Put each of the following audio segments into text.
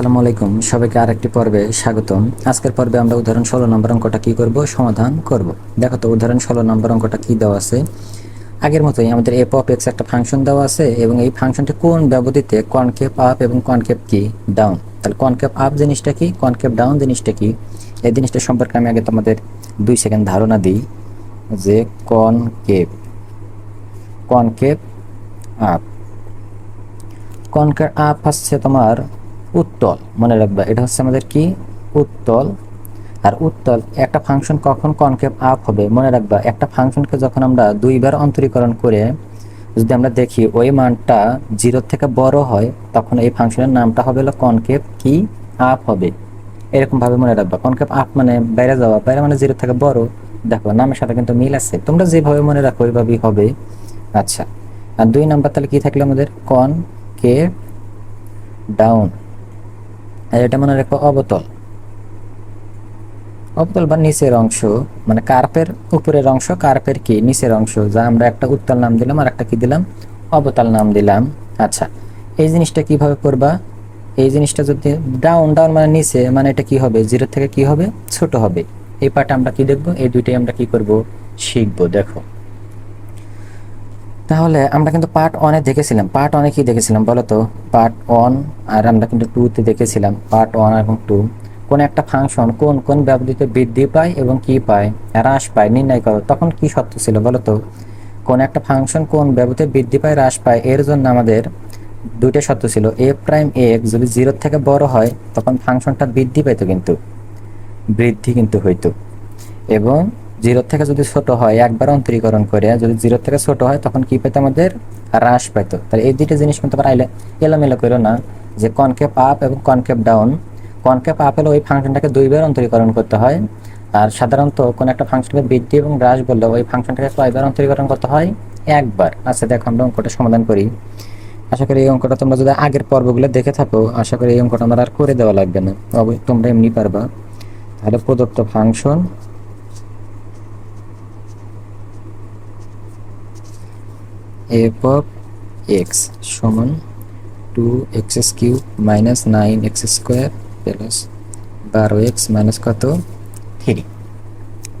আসসালামু আলাইকুম। সবাইকে আরেকটি পর্বে স্বাগতম। আজকের পর্বে আমরা উদাহরণ ষোলো নম্বর অঙ্কটা কি করব? সমাধান করব। দেখো তো, উদাহরণ ষোলো নম্বর অঙ্কটা কি দেওয়া আছে? আগের মতোই আমাদের এফ অফ এক্স একটা ফাংশন দেওয়া আছে এবং এই ফাংশনটি কোন ব্যবধিতে কনকেপ আপ এবং কনকেপ কি? ডাউন তাহলে কনকেপ আপ জিনিসটা কি? কনকেপ ডাউন জিনিসটা কি? এই জিনিসটা সম্পর্কে আমি আগে তোমাদের দুই সেকেন্ড ধারণা দিই যে কনকেপ কনকেপ আপ কনকেপ আপ হচ্ছে তোমার উত্তল, মনে রাখবা, এটা হচ্ছে আমাদের কি? উত্তল। আর উত্তল, একটা ফাংশন কখন কনকেভ আপ হবে? মনে রাখবা, একটা ফাংশনকে যখন আমরা দুইবার অন্তরীকরণ করে যদি আমরা দেখি ওই মানটা জিরোর থেকে বড় হয়, তখন এই ফাংশনের নামটা হবে হলো কনকেভ কি? আপ হবে। এরকম ভাবে মনে রাখবা কনকেভ আপ মানে বাইরে যাওয়া, বাইরে মানে জিরো থেকে বড়। দেখো, নামের সাথে কিন্তু মিল আছে। তোমরা যেভাবে মনে রাখো ওইভাবেই হবে। আচ্ছা আর দুই নাম্বার তাহলে কি থাকল আমাদের? কন কে ডাউন এটা মনে রাখব অবতল। অবতল বা নিচের অংশ মানে কার্পের উপরের অংশ, কার্পের কি? নিচের অংশ, যা আমরা একটা উত্তল নাম দিলাম আর একটা কি দিলাম? অবতল নাম দিলাম। আচ্ছা এই জিনিসটা কীভাবে করবা? এই জিনিসটা যদি ডাউন ডাউন মানে নিচে মানে এটা কি হবে? জিরো থেকে কি হবে? ছোট হবে। এই পার্টে আমরা কি দেখব? এই দুইটাই আমরা কি করব? শিখব, দেখো। তাহলে আমরা কিন্তু পার্ট ওয়ানে দেখেছিলাম। পার্ট ওয়ানে কি দেখেছিলাম বলো তো পার্ট ওয়ান আর আমরা কিন্তু টুতে দেখেছিলাম। পার্ট ওয়ান এবং টু কোন একটা ফাংশন কোন কোন ব্যবধিতে বৃদ্ধি পায় এবং কি পায়? হ্রাস পায়, নির্ণয় করো। তখন কি সত্য ছিল বলো তো কোন একটা ফাংশন কোন ব্যবধিতে বৃদ্ধি পায়, হ্রাস পায়, এর জন্য আমাদের দুইটা সত্য ছিল। এ প্রাইম এক্স যদি জিরোর থেকে বড় হয়, তখন ফাংশনটা বৃদ্ধি পাইতো কিন্তু। বৃদ্ধি কিন্তু হইতো। এবং জিরো থেকে যদি ছোট হয়, একবার অন্তরীকরণ করে, যদি জিরো থেকে ছোট হয়, তখন কি পেতো আমাদের? হ্রাস পেতো। তাহলে এই দুইটা জিনিস কিন্তু আইলে এলোমেলো করো না যে কনকেপ আপ এবং কনকেপ ডাউন কনকেপ আপ হলে ওই ফাংশনটাকে দুইবার অন্তরীকরণ করতে হয়। আর সাধারণত কোন একটা ফাংশনকে বৃদ্ধি এবং হ্রাস বললে ওই ফাংশনটাকে কয়বার অন্তরীকরণ করতে হয় একবার। আচ্ছা দেখো আমরা অঙ্কটা সমাধান করি। আশা করি এই অঙ্কটা তোমরা যদি আগের পর্বগুলো দেখে থাকো, আশা করি এই অঙ্কটা আমার আর করে দেওয়া লাগবে না। তোমরা এমনি পারবা। তাহলে প্রদত্ত ফাংশন এফ অফ এক্স সমান two X cube minus nine X square plus বারো এক্স মাইনাস কত? থ্রি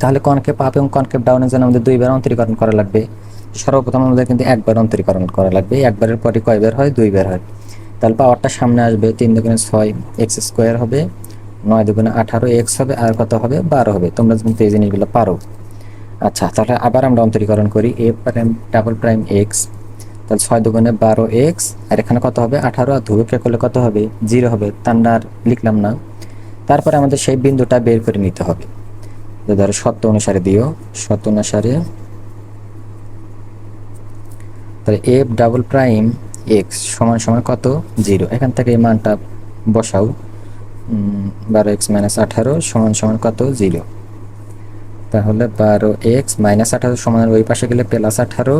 তাহলে কনকেপ আপ এবং কনকেপ ডাউনের জন্য আমাদের দুইবার অন্তরীকরণ করা লাগবে। সর্বপ্রথম আমাদের কিন্তু একবার অন্তরীকরণ করা লাগবে। একবারের পরে কয়বার হয়? দুইবার হয়। তাহলে পাওয়ারটা সামনে আসবে তিন দুগুণে ছয় এক্স স্কোয়ার হবে, নয় দুগুণে আঠারো এক্স হবে, আর কত হবে? বারো হবে। তোমরা কিন্তু এই জিনিসগুলো পারো। আচ্ছা তাহলে আবার আমরা অন্তরীকরণ করি A prime double prime X তাহলে ছয় দুগুণে বারো এক্স আর এখানে কত হবে? আঠারো, আর ধ্রুবকে করলে কত হবে? জিরো হবে তার লিখলাম না। তারপরে আমাদের সেই বিন্দুটা বের করে নিতে হবে। ধরো সত্য অনুসারে দিও সত্য অনুসারে তাহলে এফ ডাবল প্রাইম এক্স সমান সমান কত? জিরো। এখান থেকে এই মানটা বসাও। বারো এক্স মাইনাস আঠারো সমান সমান কত? জিরো। তাহলে বারো এক্স মাইনাস আঠারো সমান ওই পাশে গেলে প্লাস আঠারো।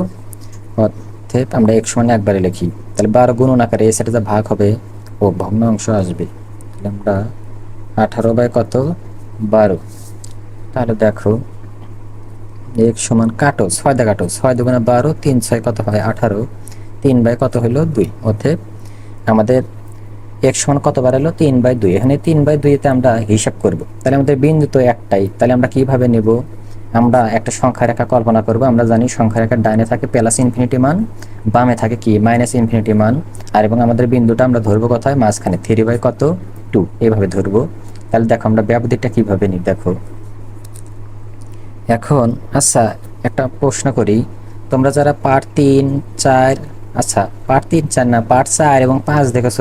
অর্থাৎ আমরা এক সমান একবারে লিখি। তাহলে বারো গুণন আকারে এই সাইডে যা ভাগ হবে, ও ভগ্নাংশ আসবে। তাহলে আমরা আঠারো বাই কত? বারো। তাহলে দেখো এক সমান কাটো, ছয় দা কাটো, ছয় দুগুণে বারো, তিন ছয় কত হয়? আঠারো। তিন বাই কত হলো দুই। অর্থাৎ আমাদের এক সমান কতবার এলো? তিন বাই দুই। এখানে তিন বাই দুইতে আমরা হিসাব করব। তাহলে আমাদের বিন্দু তো একটাই। তাহলে আমরা কীভাবে নেব? আমরা একটা সংখ্যা রেখা কল্পনা করব। আমরা জানি সংখ্যা রেখার ডাইনে থাকে প্লাস ইনফিনিটি মান, বামে থাকে কি? মাইনাস ইনফিনিটি মান। আর এবং আমাদের বিন্দুটা আমরা ধরবো কোথায়? মাঝখানে। থ্রি বাই কত? টু। এভাবে ধরবো। তাহলে দেখো আমরা ব্যবধিটা কীভাবে নিই? দেখো। এখন আচ্ছা একটা প্রশ্ন করি। তোমরা যারা পার্ট তিন, চার আচ্ছা পার্ট তিন চার না, পার্ট চার এবং পাঁচ দেখেছ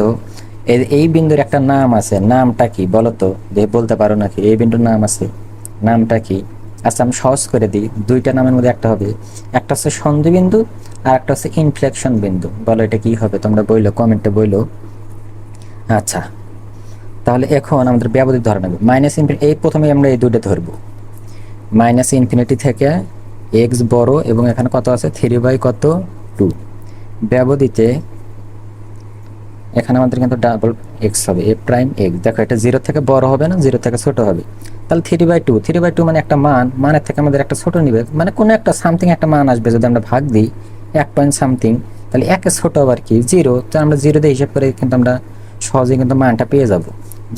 এই বিন্দুর একটা নাম আছে। নামটা কি বলো তো যে বলতে পারো নাকি? এই বিন্দুর নাম আছে। নামটা কি? আচ্ছা আমি সহজ করে দিই। দুইটা নামের মধ্যে একটা হবে। একটা হচ্ছে সন্ধি বিন্দু আর একটা হচ্ছে ইনফ্লেকশন বিন্দু। বলো এটা কি হবে? তোমরা বইলো, কমেন্টে বইলো। আচ্ছা তাহলে এখন আমাদের ব্যবধি ধরে নেবে মাইনাস ইনফিনিটি এই প্রথমে আমরা এই দুইটা ধরবো। মাইনাস ইনফিনিটি থেকে এক্স বড় এবং এখানে কত আছে? থ্রি বাই কত? টু ব্যবধিতে এখানে আমাদের কিন্তু ডাবল এক্স হবে এ প্রাইম এক্স দেখো, এটা জিরো থেকে বড় হবে না জিরো থেকে ছোট হবে। তাহলে three by two three by two মানে একটা মান, মানের থেকে আমাদের একটা ছোট নিবে। মানে কোনো একটা সামথিং একটা মান আসবে যদি আমরা ভাগ দিই, এক পয়েন্ট সামথিং তাহলে একে ছোট আবার কি? জিরো তো আমরা জিরো দিয়ে হিসাব করে কিন্তু আমরা সহজেই কিন্তু মানটা পেয়ে যাব।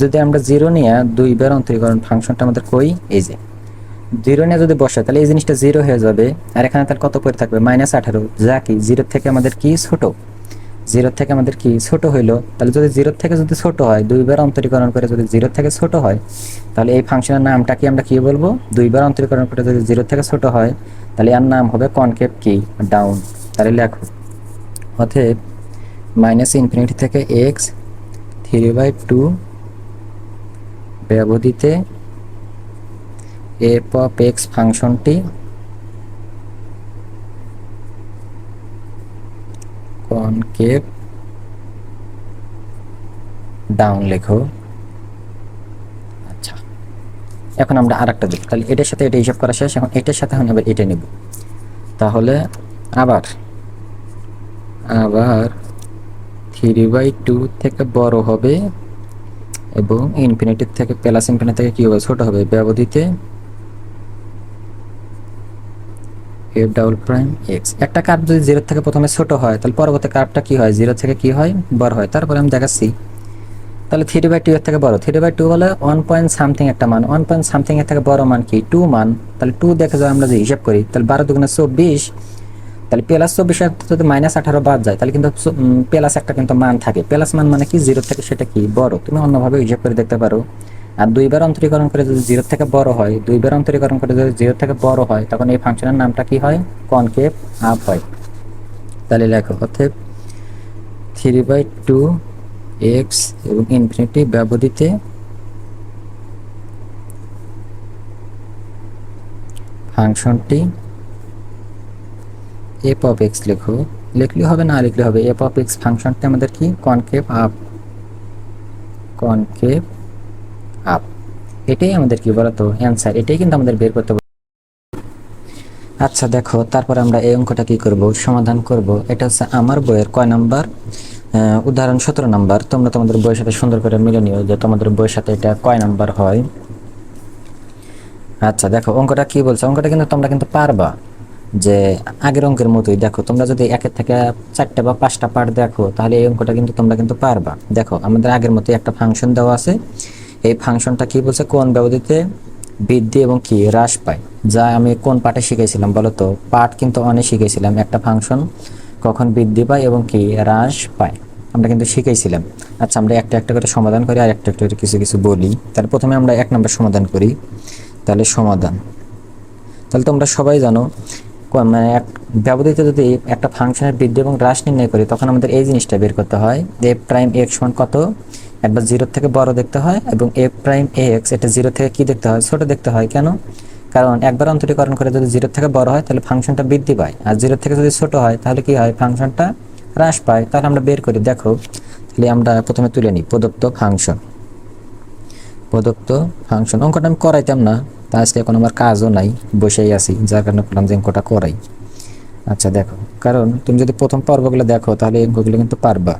যদি আমরা জিরো নিয়ে দুইবার অন্তরীকরণ ফাংশনটা আমাদের কই? এই যে। জিরো নিয়ে যদি বসে, তাহলে এই জিনিসটা জিরো হয়ে যাবে। আর এখানে তার কত পরে থাকবে? মাইনাস আঠারো। যা কি? জিরো থেকে আমাদের কি? ছোট। জিরো থেকে আমাদের কি ছোট হইল? তাহলে যদি জিরো থেকে যদি ছোট হয়, দুইবার অন্তরীকরণ করে যদি জিরো থেকে ছোট হয়, তাহলে এই ফাংশনের নামটা কি আমরা কি বলব? দুইবার অন্তরীকরণ করে যদি জিরো থেকে ছোট হয়, তাহলে এর নাম হবে কনকেভ কি ডাউন তাহলে লেখো, অতএব মাইনাস ইনফিনিটি থেকে এক্স থ্রি বাই টু ব্যবধিতে এফ অফ এক্স ফাংশনটি কনকেভ ডাউন লেখো। আচ্ছা। এখন আমরা আরেকটা দেখি। তাহলে এটার সাথে এটা হিসাব করা শেষ। এখন এটার সাথে এখন আবার এটা নেব। তাহলে আবার আবার থ্রি বাই টু থেকে বড় হবে এবং ইনফিনিটির থেকে প্লাস ইনফিনিটি থেকে কী হবে? ছোট হবে। ব্যবধিতে এফ ডাবল প্রাইম এক্স একটা কার্ভ যদি জিরো থেকে প্রথমে ছোট হয়, তাহলে পরবর্তী কার্ভটা কি হয়? জিরো থেকে কি হয়? বড় হয়। তারপরে আমি দেখাচ্ছি। তাহলে থ্রি বাই টু এর থেকে বড়। থ্রি বাই টু হলে ওয়ান পয়েন্ট সামথিং একটা মান। ওয়ান পয়েন্ট সামথিং এর থেকে বড় মান কি? টু মান। তাহলে টু দেখে যায় আমরা যে হিসাব করি। তাহলে বারো দুগুণে চব্বিশ। তাহলে প্লাস চব্বিশ যদি মাইনাস আঠারো বাদ যায়, তাহলে কিন্তু প্লাস একটা কিন্তু মান থাকে। প্লাস মান মানে কি? জিরো থেকে সেটা কি? বড়। তুমি অন্যভাবে হিসাব করে দেখতে পারো। আর দুইবার অন্তরীকরণ করে যদি জিরো থেকে বড় হয়, দুইবার অন্তরীকরণ করে যদি জিরো থেকে বড় হয়, তখন এই ফাংশনের নামটা কি হয়? কনকেভ আপ হয়। তাহলে লেখো অর্থাৎ থ্রি বাই টু এক্স এবং ইনফিনিটি ব্যবধিতে ফাংশনটি এফ অফ এক্স লেখো। লিখলে হবে, না লিখলে হবে? এফ অফ এক্স ফাংশনটি আমাদের কি? Concave up concave up. এটাই আমাদের কি বলতো? অ্যান্সার এটাই কিন্তু আমাদের বের করতে আচ্ছা দেখো, তারপর আমরা এই অঙ্কটা কি করব? সমাধান করব। এটা হচ্ছে আমার বইয়ের কয় নাম্বার? উদাহরণ সতেরো নাম্বার। তোমরা তোমাদের বইয়ের সাথে সুন্দর করে মিলে নিও যে তোমাদের বইয়ের সাথে এটা কয় নাম্বার হয়। আচ্ছা দেখো, অঙ্কটা কি বলছে? অঙ্কটা কিন্তু তোমরা কিন্তু পারবা যে আগের অঙ্কের মতোই। দেখো, তোমরা যদি একের থেকে চারটা বা পাঁচটা পার্ট দেখো, তাহলে এই অঙ্কটা কিন্তু তোমরা কিন্তু পারবা। দেখো, আমাদের আগের মতোই একটা ফাংশন দেওয়া আছে। এই ফাংশনটা কি বলছে? কোন ব্যবধিতে বৃদ্ধি এবং কি হ্রাস পায়? যা আমি কোন পাঠে শিখেছিলাম বলো তো পাঠ কিন্তু অনেক শিখেছিলাম। একটা ফাংশন কখন বৃদ্ধি পায় এবং কি হ্রাস পায়। আমরা কিন্তু শিখেছিলাম। আচ্ছা আমরা একটা একটা করে সমাধান করি আর একটা একটা করে কিছু কিছু বলি। তাহলে প্রথমে আমরা এক নম্বর সমাধান করি। তাহলে সমাধান। তাহলে তোমরা সবাই জানো মানে এক ব্যবহৃত যদি একটা ফাংশনের বৃদ্ধি এবং হ্রাস নির্ণয় করি, তখন আমাদের এই জিনিসটা বের করতে হয় এফ প্রাইম এক্স সমান কত? একবার জিরো থেকে বড় দেখতে হয় এবং এ প্রাইম এ এক্স, এটা জিরো থেকে কি দেখতে হয়? ছোট দেখতে হয়। কেন? কারণ একবার অন্তরীকরণ করে যদি জিরো থেকে বড় হয়, তাহলে ফাংশনটা বৃদ্ধি পায়। আর জিরো থেকে যদি ছোট হয়, তাহলে কি হয়? ফাংশনটা হ্রাস পায়। তাহলে আমরা বের করি। দেখো, তাহলে আমরা প্রথমে তুলে নিই। প্রদত্ত ফাংশন। প্রদত্ত ফাংশন। অঙ্কটা আমি করাইতাম না। তা আজকে এখন আমার কাজও নাই। বসেই আছি। যার কারণে বললাম যে অঙ্কটা করাই। আচ্ছা দেখো। কারণ তুমি যদি প্রথম পর্বগুলো দেখো, তাহলে অঙ্কগুলো কিন্তু পারবা।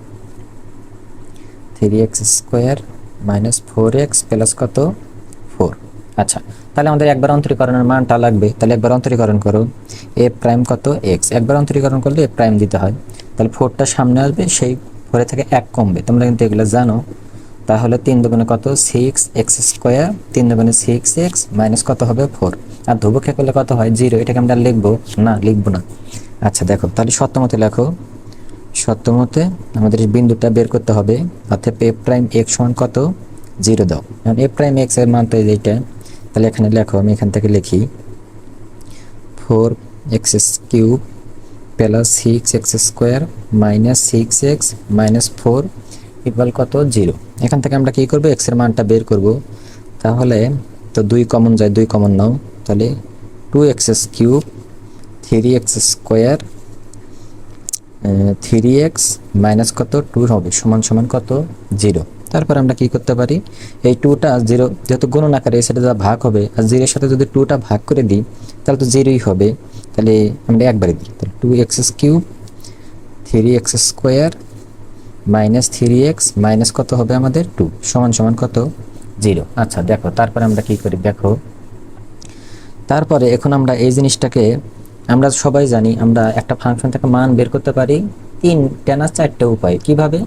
Three X square minus four X plus কত? ফোর আচ্ছা তাহলে আমাদের একবার অন্তরীকরণের মানটা লাগবে। তাহলে একবার অন্তরীকরণ করো এ প্রাইম কত? এক্স একবার অন্তরীকরণ করলে এ প্রাইম দিতে হয়। তাহলে ফোরটা সামনে আসবে, সেই ফোরে থেকে এক কমবে। তোমরা কিন্তু এগুলো জানো। তাহলে তিন দুগুণে কত? সিক্স এক্স স্কোয়ার তিন দুগুণে সিক্স এক্স মাইনাস কত হবে? ফোর আর ধ্রুবকে করলে কত হয়? জিরো এটাকে আমরা লিখব? না লিখব না। আচ্ছা দেখো, তাহলে সত্যমতে লেখো। সত্যমতে আমাদের বিন্দুটা বের করতে হবে অর্থাৎ এ প্রাইম এক্স সমান কত? জিরো দাও। কারণ এ প্রাইম এক্সের মান তো এইটা, তাহলে এখানে লেখো, আমি এখান থেকে লিখি four X cube plus six X square minus six X minus four equal কত? জিরো এখান থেকে আমরা কী করব? এক্সের মানটা বের করব। তাহলে তো দুই কমন যায়, দুই কমন নাও। তাহলে two X cube three X square three X minus কত? টু হবে। সমান সমান কত? জিরো। তারপর আমরা কি করতে পারি? এই টুটা জিরো, যেহেতু গুণন আকারে সেটা যা ভাগ হবে, আর জিরোর সাথে যদি টুটা ভাগ করে দিই, তাহলে তো জিরোই হবে। তাহলে আমরা একবারে দিই। তাহলে two X cube, three X square minus three X minus কত হবে আমাদের? টু। সমান সমান কত? জিরো। আচ্ছা দেখো, তারপরে আমরা কি করি? দেখো, তারপরে এখন আমরা এই জিনিসটাকে আমরা সবাই জানি আমরা একটা ফাংশন থেকে মান বের করতে পারি তিন টেনা চারটে উপায়। কীভাবে?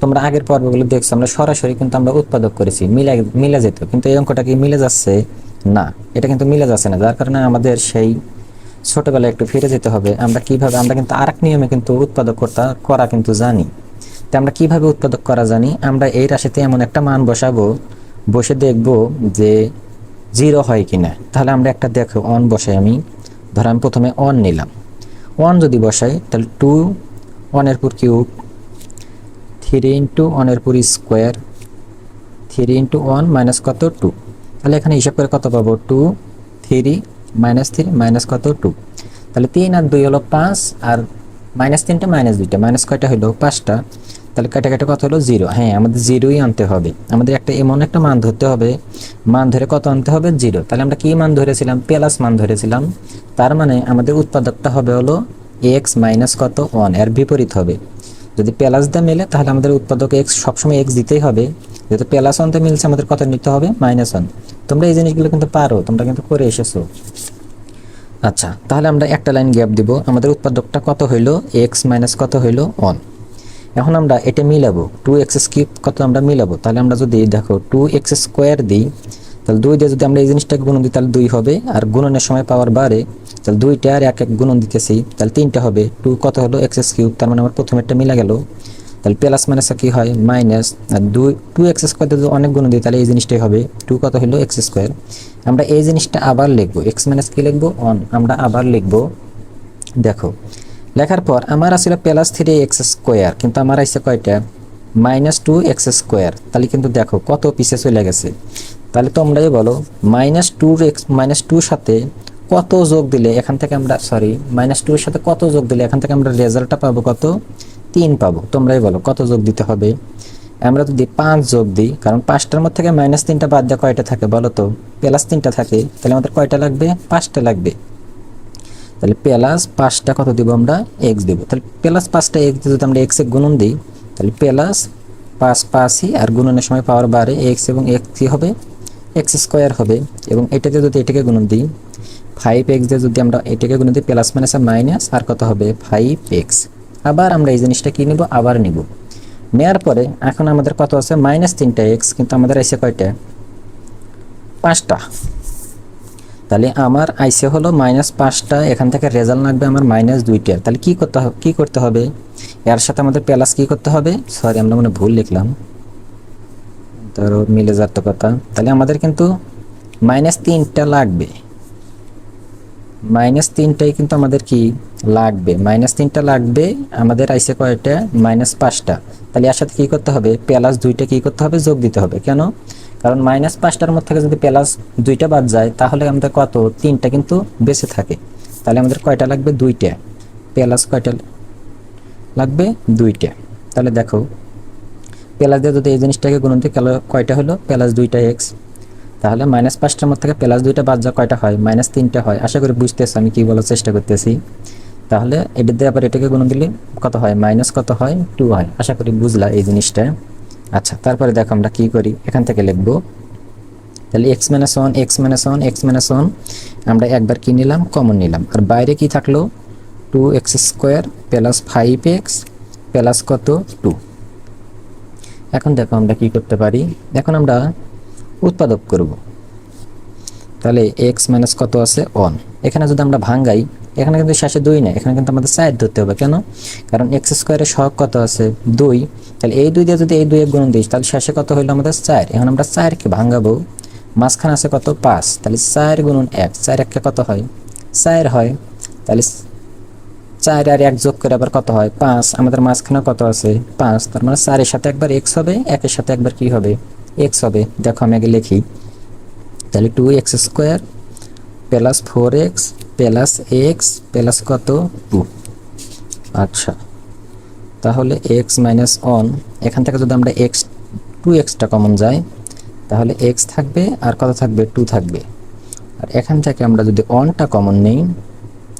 তোমরা আগের পর্বগুলো দেখছ, আমরা সরাসরি কিন্তু আমরা উৎপাদক করেছি মিলে মিলে যেত। কিন্তু এই অঙ্কটা কি মিলে যাচ্ছে? না, এটা কিন্তু মিলে যাচ্ছে না। যার কারণে আমাদের সেই ছোটবেলায় একটু ফিরে যেতে হবে। আমরা কীভাবে, আমরা কিন্তু আরেক নিয়মে কিন্তু উৎপাদক করা কিন্তু জানি। তো আমরা কীভাবে উৎপাদক করা জানি? আমরা এই রাশিতে এমন একটা মান বসাবো, বসে দেখব যে জিরো হয় কিনা। তাহলে আমরা একটা দেখো, অন বসাই আমি। ধর আমি প্রথমে অন নিলাম। ওয়ান যদি বসাই, তাহলে টু ওয়ানের পর কিউব থ্রি ইন্টু ওয়ানের পর square three into one minus কত? টু তাহলে এখানে হিসাব করে কত পাবো? Two three minus three minus কত? টু তাহলে তিন আর দুই হলো পাঁচ, আর মাইনাস তিনটা মাইনাস দুইটা। মাইনাস কয়টা হলো পাঁচটা। তাহলে কেটে কেটে কত হলো জিরো হ্যাঁ আমাদের জিরোই আনতে হবে। আমাদের একটা এমন একটা মান ধরতে হবে। মান ধরে কত আনতে হবে? জিরো তাহলে আমরা কি মান ধরেছিলাম? প্লাস মান ধরেছিলাম। তার মানে আমাদের উৎপাদকটা হবে হলো এক্স মাইনাস কত? ওয়ানের বিপরীত হবে। যদি প্লাস দিয়ে মেলে, তাহলে আমাদের উৎপাদক এক্স সবসময় এক্স দিতেই হবে। যেহেতু প্লাস ওয়ানতে মিলছে, আমাদের কত নিতে হবে? মাইনাস ওয়ান তোমরা এই জিনিসগুলো কিন্তু পারো। তোমরা কিন্তু করে এসেছ। আচ্ছা তাহলে আমরা একটা লাইন গ্যাপ দিব। আমাদের উৎপাদকটা কত হইল? এক্স মাইনাস কত হইল? ওয়ান এখন আমরা এটা মিলাবো টু এক্স কিউব কত আমরা মিলাবো? তাহলে আমরা যদি দেখো টু এক্স স্কোয়ার দিই, তাহলে দুই দিয়ে যদি আমরা এই জিনিসটাকে গুণন দিই, তাহলে দুই হবে। আর গুণনের সময় পাওয়ার বাড়ে, তাহলে দুইটা আর এক এক গুণন দিতেছি, তাহলে তিনটা হবে। টু কত হলো? এক্স কিউব তার মানে আমার প্রথমেরটা মিলা গেল। তাহলে প্লাস মাইনাস কি হয়? মাইনাস আর দুই টু এক্স স্কোয়ার যদি অনেক গুণ দিই, তাহলে এই জিনিসটাই হবে। টু কত হলো? এক্স স্কোয়ার আমরা এই জিনিসটা আবার লিখব। এক্স মাইনাস কি লিখব? অন আমরা আবার লিখব, দেখো লেখার পর আমার আসলে প্লাস থ্রি এক্স স্কোয়ার, কিন্তু আমার আসছে কয়টা? Minus two X square. তাহলে কিন্তু দেখো কত পিসে চলে গেছে। তাহলে তোমরাই বলো, মাইনাস টু এক্স, মাইনাস টুর সাথে কত যোগ দিলে এখান থেকে আমরা সরি মাইনাস টুর সাথে কত যোগ দিলে এখান থেকে আমরা রেজাল্টটা পাবো কত? তিন পাবো। তোমরাই বলো কত যোগ দিতে হবে? আমরা যদি পাঁচ যোগ দিই, কারণ পাঁচটার মধ্যে থেকে মাইনাস তিনটা বাদ দেওয়া কয়টা থাকে বলো তো? প্লাস তিনটা থাকে, তাহলে আমাদের কয়টা লাগবে? পাঁচটা লাগবে। তাহলে প্লাস পাঁচটা কত দিব আমরা? এক্স দেবো। তাহলে প্লাস পাঁচটা এক্স যদি আমরা এক্সে গুণন দিই, তাহলে প্লাস পাঁচ পাঁচই আর গুণনের সময় পাওয়ার বাড়ে এক্স এবং এক্স কী হবে? এক্স স্কোয়ার হবে। এবং এটাতে যদি এটাকে গুণন দিই ফাইভ এক্স দিয়ে যদি আমরা এটাকে গুণন দিই প্লাস মাইনাস আর মাইনাস আর কত হবে? ফাইভ এক্স আবার আমরা এই জিনিসটা কী নিব? আবার নিব। নেওয়ার পরে এখন আমাদের কত আছে? মাইনাস তিনটা এক্স কিন্তু আমাদের এসে কয়টা? পাঁচটা। তাহলে আমার আইসে হলো মাইনাস পাঁচটা, এখান থেকে রেজাল্ট লাগবে আমার মাইনাস দুইটা। তাহলে কী করতে হবে কী করতে হবে? এর সাথে আমাদের প্লাস কী করতে হবে? সরি আমরা মনে ভুল লিখলাম। তার মিলে যাত কথা। তাহলে আমাদের কিন্তু মাইনাস তিনটা লাগবে। মাইনাস তিনটাই কিন্তু আমাদের কি? লাগবে। মাইনাস তিনটা লাগবে, আমাদের আইসে কয়টা? মাইনাস পাঁচটা। তাহলে এর সাথে কী করতে হবে? প্লাস দুইটা কী করতে হবে? যোগ দিতে হবে। কেন? কারণ মাইনাস পাঁচটার মধ্যে থেকে যদি প্লাস দুইটা বাদ যায়, তাহলে আমাদের কত? তিনটা কিন্তু বেঁচে থাকে। তাহলে আমাদের কয়টা লাগবে? দুইটা। প্লাস কয়টা লাগবে? দুইটা। তাহলে দেখো প্লাস দিয়ে যদি এই জিনিসটাকে গুণন দিই কয়টা হলো? প্লাস দুইটা এক্স তাহলে মাইনাস পাঁচটার মধ্যে থেকে প্লাস দুইটা বাদ যা কয়টা হয়? মাইনাস তিনটা হয়। আশা করি বুঝতেছি, আমি কী বলার চেষ্টা করতেছি। তাহলে এটা দিয়ে আবার এটাকে গুণ দিলে কত হয়? মাইনাস কত হয়? টু হয়। আশা করি বুঝলা এই জিনিসটা। আচ্ছা তারপরে দেখো আমরা কী করি? এখান থেকে লিখব। তাহলে X minus one X minus one X minus one আমরা একবার কী নিলাম? কমন নিলাম। আর বাইরে কি থাকল? Two X square plus five X plus কত? টু এখন দেখো আমরা কি করতে পারি? এখন আমরা উৎপাদক করব। তাহলে এক্স মাইনাস কত আছে? ওয়ান এখানে যদি আমরা ভাঙ্গাই এখানে কিন্তু শেষে দুই না এখানে কিন্তু আমাদের চার ধরতে হবে। কেন? কারণ এক্স স্কোয়ারের সহগ কত আছে? দুই। তাহলে এই দুই দিয়ে যদি এই দুই এক গুণ দিই তাহলে শেষে কত হইল আমাদের চার? এখন আমরা চারকে ভাঙ্গাবো মাঝখানে আছে কত? পাঁচ। তাহলে চার গুণন এক, চার এককে কত হয়? চার হয়। তাহলে চার আর এক যোগ করে আবার কত হয়? পাঁচ। আমাদের মাঝখানে কত আছে? পাঁচ। তার মানে চারের সাথে একবার এক্স হবে, একের সাথে একবার কি হবে? এক্স হবে। দেখো আমি আগে লিখি। তাহলে two X square plus four X plus X plus কত? টু। আচ্ছা। তাহলে এক্স মাইনাস ওয়ান এখান থেকে যদি আমরা এক্স টু এক্সটা কমন যাই তাহলে এক্স থাকবে আর কত থাকবে? টু থাকবে। আর এখান থেকে আমরা যদি ওয়ানটা কমন নেই,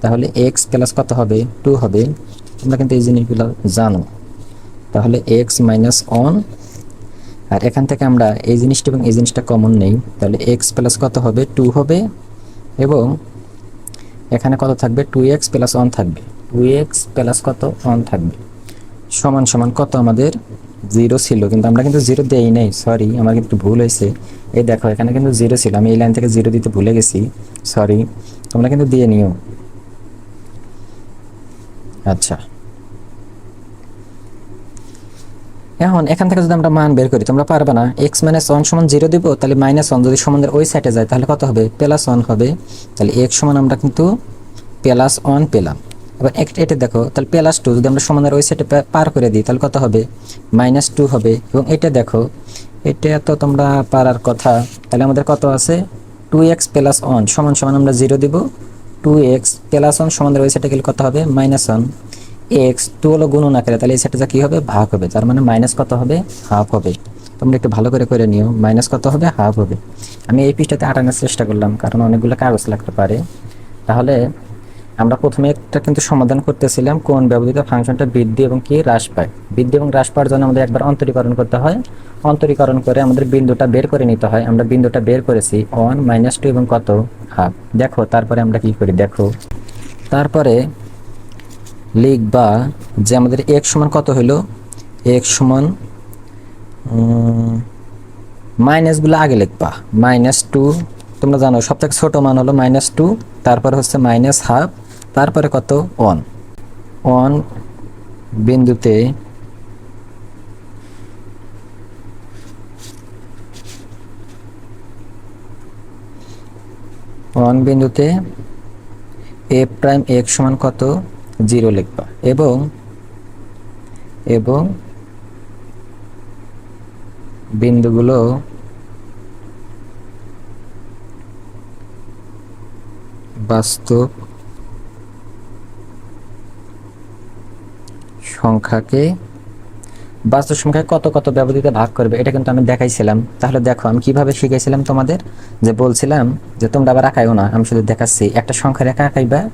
তাহলে এক্স প্লাস কত হবে? টু হবে। তোমরা কিন্তু এই জিনিসগুলো জানো। তাহলে এক্স মাইনাস ওয়ান আর এখান থেকে আমরা এই জিনিসটা এবং এই জিনিসটা কমন নেই, তাহলে এক্স প্লাস কত হবে? টু হবে। এবং এখানে কত থাকবে? টু এক্স প্লাস ওয়ান থাকবে। টু এক্স প্লাস কত? ওয়ান থাকবে। সমান সমান কত আমাদের? জিরো ছিল, কিন্তু আমরা কিন্তু জিরো দেই নাই সরি আমার কিন্তু ভুল হয়েছে। এই দেখো, এখানে কিন্তু জিরো ছিল, আমি এই লাইন থেকে জিরো দিতে ভুলে গেছি সরি তোমরা কিন্তু দিয়ে নিও। আচ্ছা। এখন এখান থেকে যদি আমরা মান বের করি, তোমরা পারবে না। এক্স মাইনাস ওয়ান সমান জিরো দিব, তাহলে মাইনাস ওয়ান যদি সমানের ওই সাইডে যায়, তাহলে কত হবে? প্লাস ওয়ান হবে। তাহলে এক্স সমান আমরা কিন্তু প্লাস ওয়ান পেলাম। এবার এটা দেখো, তাহলে প্লাস টু যদি আমরা সমানের ওই সাইডে পার করে দিই, তাহলে কত হবে? মাইনাস টু হবে। এবং এটা দেখো, এটা তো তোমরা পারার কথা। তাহলে আমাদের কত আছে? টু এক্স প্লাস ওয়ান সমান সমান আমরা জিরো দিব। টু এক্স প্লাস ওয়ান সমানের ওই সাইডে গেলে কত হবে? মাইনাস ওয়ান এক্স টু হলো গুণন আকারে তাহলে এই সেটটা কি হবে? ভাগ হবে। তার মানে মাইনাস কত হবে? হাফ হবে। তোমরা একটু ভালো করে করে নিও। মাইনাস কত হবে? হাফ হবে। আমি এই পৃষ্ঠাতে আটানোর চেষ্টা করলাম, কারণ অনেকগুলো কাগজ লাগতে পারে। তাহলে আমরা প্রথমে একটা কিন্তু সমাধান করতেছিলাম, কোন ব্যবহৃত ফাংশনটা বৃদ্ধি এবং কি হ্রাস পায়। বৃদ্ধি এবং হ্রাস পাওয়ার জন্য আমাদের একবার অন্তরীকরণ করতে হয়। অন্তরীকরণ করে আমাদের বিন্দুটা বের করে নিতে হয়। আমরা বিন্দুটা বের করেছি ওয়ান মাইনাস টু এবং কত? হাফ দেখো, তারপরে আমরা কি করি? দেখো। তারপরে লিখবা যে আমাদের এক সমান কত হলো এক সমান মাইনাসগুলো আগে লিখবা। মাইনাস টু তোমরা জানো সব থেকে ছোটো মান হলো মাইনাস টু তারপরে হচ্ছে মাইনাস হাফ তারপরে কত? ওয়ান ওয়ান বিন্দুতে ওয়ান বিন্দুতে এ প্রাইম এক সমান কত? জিরো লিখবা। এবং এবং বিন্দুগুলো বাস্তব সংখ্যাকে, বাস্তব সংখ্যায় কত কত ব্যবধিতে ভাগ করবে, এটা কিন্তু আমি দেখাইছিলাম। তাহলে দেখো, আমি কীভাবে শিখাইছিলাম তোমাদের? যে বলছিলাম যে তোমরা আবার আঁকাইও না, আমি শুধু দেখাচ্ছি। একটা সংখ্যা রেখা আঁকাইবা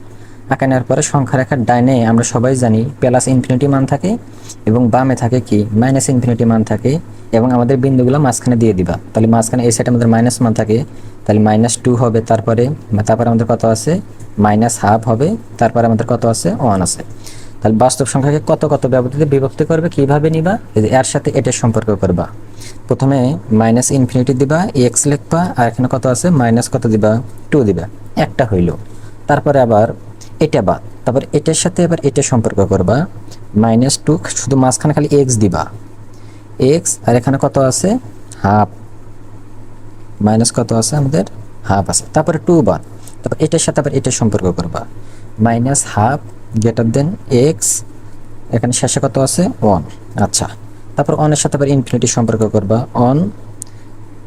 আঁকানোর পরে সংখ্যা রেখার ডাইনে আমরা সবাই জানি প্লাস ইনফিনিটি মান থাকে এবং বামে থাকে কি? মাইনাস ইনফিনিটি মান থাকে এবং আমাদের বিন্দুগুলো মাঝখানে দিয়ে দিবা। তাহলে মাঝখানে এই সাইডে আমাদের মাইনাস মান থাকে, তাহলে মাইনাস টু হবে, তারপরে তারপরে আমাদের কত আছে? মাইনাস হাফ হবে, তারপরে আমাদের কত আছে? ওয়ান আছে। তাহলে বাস্তব সংখ্যাকে কত কত ব্যবধিতে বিভক্ত করবে, কীভাবে নিবা? এর সাথে এটার সম্পর্ক করবা। প্রথমে মাইনাস ইনফিনিটি দিবা এক্স লিখবা, আর এখানে কত আছে? মাইনাস কত দিবা? টু দিবা। একটা হইল। তারপরে আবার এটা বাদ তারপর এটার সাথে আবার এটা সম্পর্ক করবা। মাইনাস টু, শুধু মাঝখানে খালি এক্স দিবা। এক্স, আর এখানে কত আছে? হাফ। মাইনাস কত আছে? আমাদের হাফ আছে। তারপরে টু বাদ তারপর এটার সাথে আবার এটা সম্পর্ক করবা। Minus half greater than X. এখানে শেষে কত আছে? ওয়ান। আচ্ছা। তারপর অনের সাথে আবার ইনফিনিটি সম্পর্ক করবা। অন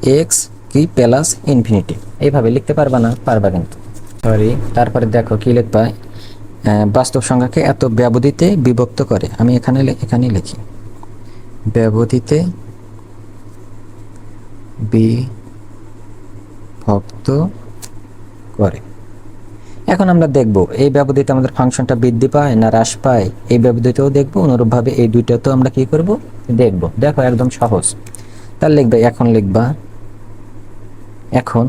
এক্স কি প্লাস ইনফিনিটি এইভাবে লিখতে পারবা না, পারবা কিন্তু। সরি, তারপরে দেখো কি লিখবা? বাস্তব সংখ্যাকে এত ব্যবধিতে বিভক্ত করে, আমি এখানে এখানে লিখি। ব্যবধিতে বিভক্ত করে। এখন আমরা দেখব, এই ব্যবধিতে আমাদের ফাংশনটা বৃদ্ধি পায় না হ্রাস পায়? এই ব্যবধিতেও দেখব, অনুরূপভাবে এই দুইটাতেও আমরা কি করব? দেখব। দেখো, একদম সহজ। তাহলে লিখবে, এখন লিখবা, এখন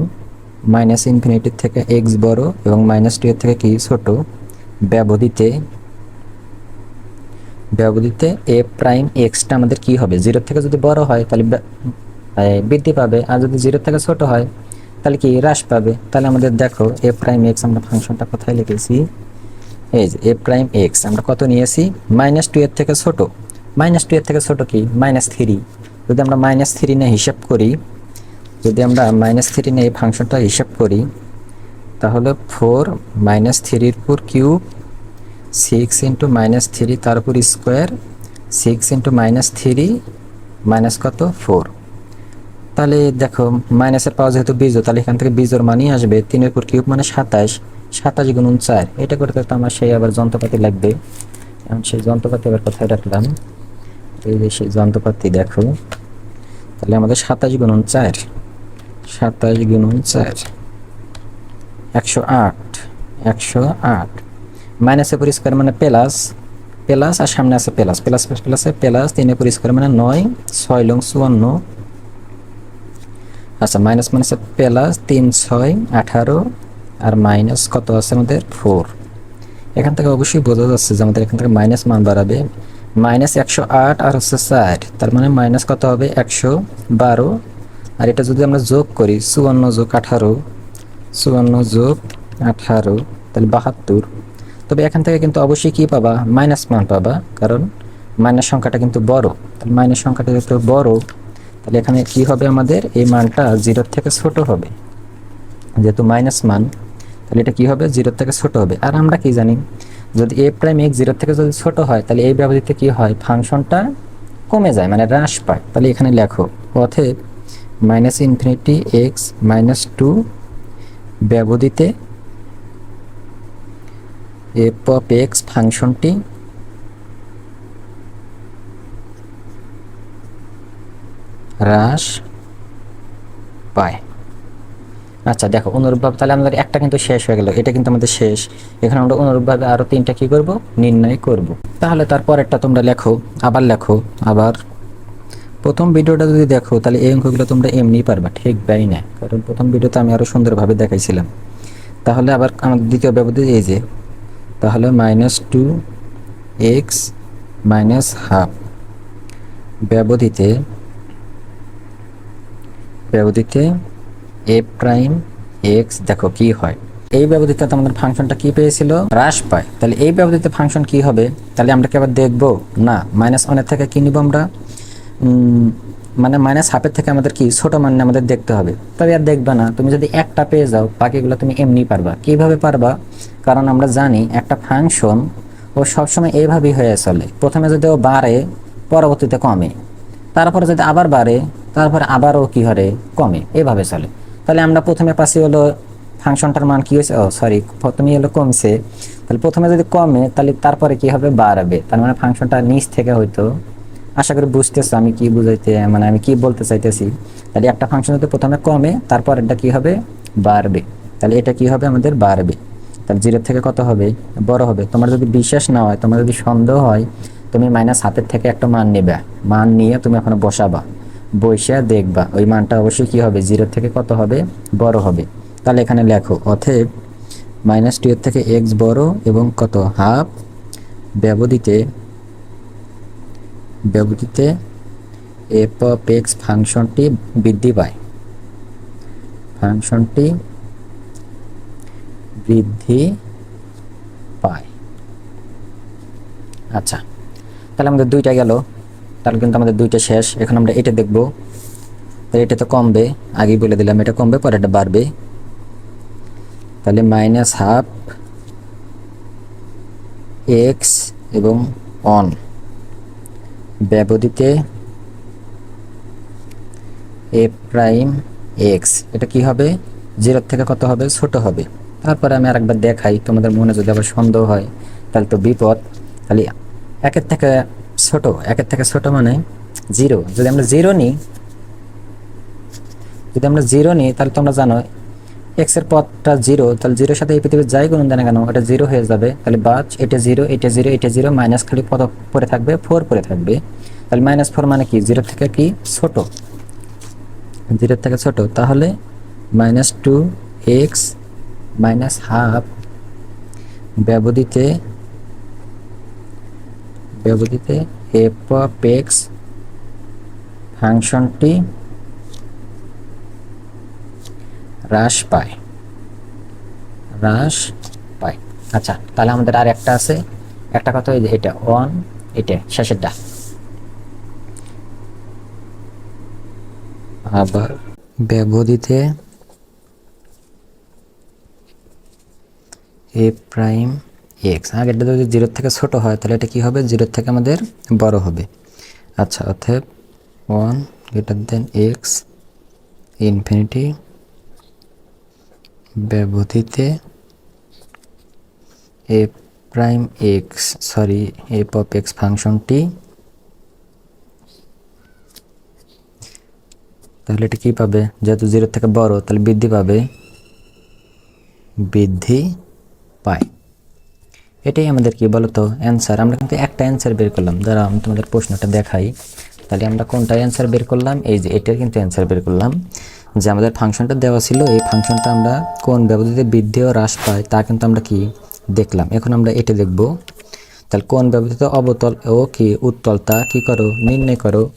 মাইনাস ইনফিনিটির থেকে এক্স বড় এবং মাইনাস টু এর থেকে কি ছোট? ব্যবধিতে ব্যবধিতে এ প্রাইম এক্সটা আমাদের কি হবে? জিরো থেকে যদি বড় হয়, তাহলে বৃদ্ধি পাবে। আর যদি জিরো থেকে ছোট হয়, তাহলে কি হ্রাস পাবে? তাহলে আমাদের দেখো এ প্রাইম এক্স আমরা ফাংশনটা কোথায় লিখেছি? এই যে এ প্রাইম এক্স আমরা কত নিয়েছি? মাইনাস টু এর থেকে ছোট। মাইনাস টু এর থেকে ছোট কি? মাইনাস থ্রি যদি আমরা মাইনাস থ্রি নিয়ে হিসাব করি যদি আমরা মাইনাস থ্রি নিয়ে এই ফাংশনটা হিসাব করি, তাহলে ফোর মাইনাস থ্রির উপর cube six into minus three তার উপর square six into minus three minus কত? ফোর তাহলে দেখো মাইনাসের পাওয়া যেহেতু বীজও, তাহলে এখান থেকে বীজের মানই আসবে। তিনের উপর কিউব মানে সাতাশ সাতাশ গুণন চার। এটা করতে তো আমার সেই আবার যন্ত্রপাতি লাগবে। এখন সেই যন্ত্রপাতি আবার কোথায় রাখলাম? এই যে সেই যন্ত্রপাতি দেখো। তাহলে আমাদের সাতাশ গুণন চার। সাতাশ গুণন চার। একশো আট একশো আট। মাইনাসে পরিষ্কার মানে প্লাস প্লাস আর সামনে আছে প্লাস প্লাস, প্লাসে, প্লাস তিনে পরিষ্কার মানে নয়, ছয় লং চুয়ান্ন। আচ্ছা মাইনাস মাইনাসে প্লাস তিন, ছয়, আঠারো, আর মাইনাস কত আছে আমাদের? ফোর। এখান থেকে অবশ্যই বোঝা যাচ্ছে যে আমাদের এখান থেকে মাইনাস মান বাড়াবে। মাইনাস একশো আট আর হচ্ছে ষাট, তার মানে মাইনাস কত হবে? একশো বারো আর এটা যদি আমরা যোগ করি, চুয়ান্ন যোগ আঠারো, চুয়ান্ন যোগ আঠারো, তাহলে বাহাত্তর। তবে এখান থেকে কিন্তু অবশ্যই কি পাবা? মাইনাস মান পাবা, কারণ মাইনাস সংখ্যাটা কিন্তু বড়। তাহলে মাইনাস সংখ্যাটা যেহেতু বড়, তাহলে এখানে কি হবে আমাদের? এই মানটা জিরোর থেকে ছোট হবে। যেহেতু মাইনাস মান, তাহলে এটা কি হবে? জিরোর থেকে ছোট হবে। আর আমরা কি জানি? যদি এ প্রাইম এক্স জিরোর থেকে যদি ছোট হয়, তাহলে এই ব্যবধিতে কি হয়? ফাংশনটা কমে যায় মানে হ্রাস পায়। তাহলে এখানে লেখো অথব minus infinity X minus two ব্যবধিতে F of x ফাংশনটি হ্রাস পায়। আচ্ছা দেখো, অনুরূপভাবে তাহলে আমাদের একটা কিন্তু শেষ হয়ে গেল, এটা কিন্তু আমাদের শেষ। এখানে আমরা অনুরূপভাবে আরও তিনটা কি করব? নির্ণয় করব। তাহলে তারপরেরটা তোমরা লেখো, আবার লেখো, আবার প্রথম ভিডিওটা যদি দেখো, তাহলে এই অঙ্কগুলো তোমরা এমনিই পারবা, ঠিক? বাই না, কারণ প্রথম ভিডিওতে আমি আরও সুন্দরভাবে দেখাইছিলাম। তাহলে আবার আমাদের দ্বিতীয় ব্যবধি এই যে, তাহলে minus two X minus half ব্যবধিতে ব্যবধিতে এ প্রাইম এক্স দেখো কি হয়। এই ব্যবধিতে আমাদের ফাংশনটা কি পেয়েছিল? হ্রাস পায়। তাহলে এই ব্যবধিতে ফাংশন কি হবে? তাহলে আমরা কি আবার দেখব? না মাইনাস ওয়ানের থেকে কি নিব আমরা? মানে মাইনাস হাফের থেকে আমাদের কি, ছোট মান আমাদের দেখতে হবে। তবে আর দেখবা না, তুমি যদি একটা পেয়ে যাও, বাকিগুলো তুমি এমনি পারবা। কীভাবে পারবা? কারণ আমরা জানি একটা ফাংশন ও সবসময় এইভাবেই হয়ে চলে। প্রথমে যদি ও বাড়ে, পরবর্তীতে কমে। তারপরে যদি আবার বাড়ে, তারপরে আবারও কি হারে? কমে। এভাবে চলে। তাহলে আমরা প্রথমে পাশে হলো ফাংশনটার মান কি হয়েছে? ও সরি প্রথমে হলো কমছে। তাহলে প্রথমে যদি কমে, তাহলে তারপরে কি হবে? বাড়বে। তার মানে ফাংশনটা নিচ থেকে হয়তো আশা করি বুঝতেছো আমি কি বুঝাইতে মানে আমি কি বলতে চাইতেছি। তাহলে একটা ফাংশন হতে প্রথমে কমে তারপর এটা কি হবে? বাড়বে। তাহলে এটা কি হবে? আমাদের বাড়বে। তাহলে জিরো থেকে কত হবে? বড় হবে। তোমার যদি বিশ্বাস না হয়, তোমার যদি সন্দেহ হয়, তুমি মাইনাস হাতের থেকে একটা মান নেবে। মান নিয়ে তুমি ওখানে বসাবা। বসে দেখবা। ওই মানটা অবশ্যই কি হবে? জিরো থেকে কত হবে? বড় হবে। তাহলে এখানে লেখো অথব মাইনাস টু এর থেকে এক্স বড় এবং কত? হাফ ব্যবধিতে ব্যবধিতে এফ অফ এক্স ফাংশনটি বৃদ্ধি পায়। ফাংশনটি বৃদ্ধি পায়। আচ্ছা তাহলে আমাদের দুইটা গেল। তাহলে কিন্তু আমাদের দুইটা শেষ। এখন আমরা এটা দেখব। তাহলে এটা তো কমবে। আগেই বলে দিলাম, এটা কমবে পরে এটা বাড়বে। তাহলে মাইনাস হাফ এক্স এবং অন ব্যবধিতে এ প্রাইম এক্স এটা কি হবে? জিরোর থেকে কত হবে? ছোট হবে। তারপরে আমি আরেকবার দেখাই, তোমাদের মনে যদি আবার সন্দেহ হয়, তাহলে তো বিপদ। তাহলে একের থেকে ছোট, একের থেকে ছোট মানে জিরো যদি আমরা জিরো নিই, যদি আমরা জিরো নিই, তাহলে তোমরা জানো এক্সের পথটা জিরো তাহলে জিরোর সাথে এই পৃথিবীর যাই গুণ দেয় না কেন এটা জিরো হয়ে যাবে, তাহলে বাচ এটা জিরো এটা জিরো এটা জিরো মাইনাস খালি পদ পরে থাকবে ফোর পরে থাকবে। তাহলে মাইনাস ফোর মানে কি? জিরো থেকে কি? ছোট। জিরোর থেকে ছোট, তাহলে minus two X minus half ব্যবধিতে ব্যবধিতে এফ অফ এক্স ফাংশনটি হ্রাস পায়। হ্রাস পায়। আচ্ছা তাহলে আমাদের আর একটা আছে। একটা কথা ওই যে এটা ওয়ান এটা শেষেরটা আবার ব্যবধিতে এ প্রাইম এক্স আগেরটা যদি জিরোর থেকে ছোট হয়, তাহলে এটা কি হবে? জিরোর থেকে আমাদের বড় হবে। আচ্ছা অতএব one greater than X infinity ব্যবধিতে A prime X sorry A pop X ফাংশনটি। তাহলে এটা কী পাবে? যেহেতু জিরোর থেকে বড়, তাহলে বৃদ্ধি পাবে। বৃদ্ধি পায়। এটাই আমাদের কি বলতো? অ্যান্সার আমরা কিন্তু একটা অ্যান্সার বের করলাম। যারা আমি তোমাদের প্রশ্নটা দেখাই। তাহলে আমরা কোনটা অ্যান্সার বের করলাম? এই যে, এটার কিন্তু অ্যান্সার বের করলাম। যে আমাদের ফাংশনটা দেওয়া ছিল, এই ফাংশনটা আমরা কোন ব্যবধিতে বৃদ্ধি ও হ্রাস পায় তা কিন্তু আমরা কি দেখলাম। এখন আমরা এটা দেখব। তাহলে কোন ব্যবধিতে অবতল ও কি উত্তল তা কি করো, নির্ণয় করো।